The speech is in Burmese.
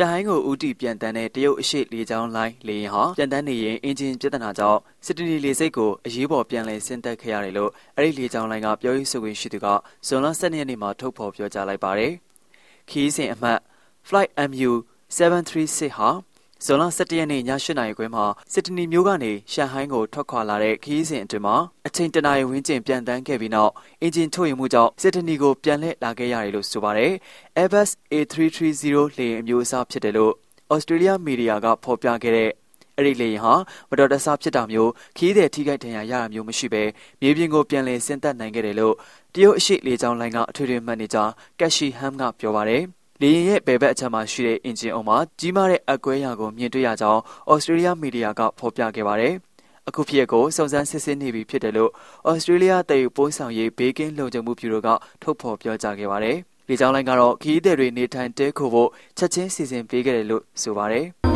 ရှာဟိုင်းကိုဦးတီပြန်တန်းတဲ့တရုတ်အရှိလေကြောင်းလိုင်းလေယာဉ်ဟာပြန်တန်းနေရင်အင်ဂျင်ပြဿနာကြောင့်စစ်တနီလေစိတ်ကိုအရေးပေါ်ပြန်လည်ဆင်းသက်ခဲ့ရတယ်လို့အဲ့ဒီလေကြောင်းလိုင်းကပြောရေးဆိုခွင့်ရှိသူကဇွန်လ12ရက်နေ့မှာထုတ်ဖော်ပြောကြားလိုက်ပါတယ်။ခီးစဉ်အမှတ် Flight MU 736ဟာ ဇွန်လ17ရက်နေ့ည8နာရီခွဲမှာစစ်တနီမြို့ကနေရှန်ဟိုင်းကိုထွက်ခွာလာတဲ့ခရီးစဉ်အတွင်းမှာအချိန်တနာရီဝန်းကျင်ပြန်တန်းခဲ့ပြီးနောက်အင်ဂျင်ထုတ်ယူမှုကြောင့်စစ်တနီကိုပြန်လှည့်လာခဲ့ရတယ်လို့ဆိုပါတယ်။ Airbus A330 လေယာဉ်အမျိုးအစားဖြစ်တယ်လို့ဩစတြေးလျမီဒီယာကဖော်ပြခဲ့တဲ့အဲ့ဒီလေယာဉ်ဟာမတော်တဆဖြစ်တာမျိုးခီးတဲ့ထိခိုက်ဒဏ်ရာရတာမျိုးမရှိဘဲမြေပြင်ကိုပြန်လည်ဆင်းသက်နိုင်ခဲ့တယ်လို့တရုတ်အရှိလေကြောင်းလိုင်းကအထွေထွေမှန်နေကြကက်ရှီဟမ်ကပြောပါတယ်။ လေယာဉ်ရဲ့ဘယ်ဘက်အချက်မှာရှိတဲ့အင်ဂျင်အုံမှာကြီးမားတဲ့အကွဲရာကိုမြင်တွေ့ရကြောင်းဩစတြေးလျမီဒီယာကဖော်ပြခဲ့ပါတယ်။အခုဖြစ်ကိုစုံစမ်းစစ်ဆေးနေပြီဖြစ်တယ်လို့ဩစတြေးလျတည်ပိုးဆောင်ရေးဘေးကင်းလုံခြုံမှုဗျူရိုကထုတ်ဖော်ပြောကြားခဲ့ပါတယ်။လေကြောင်းလိုင်းကတော့ခီးသည်တွေနေထိုင်တဲခိုဖို့ချက်ချင်းစီစဉ်ပေးခဲ့တယ်လို့ဆိုပါတယ်။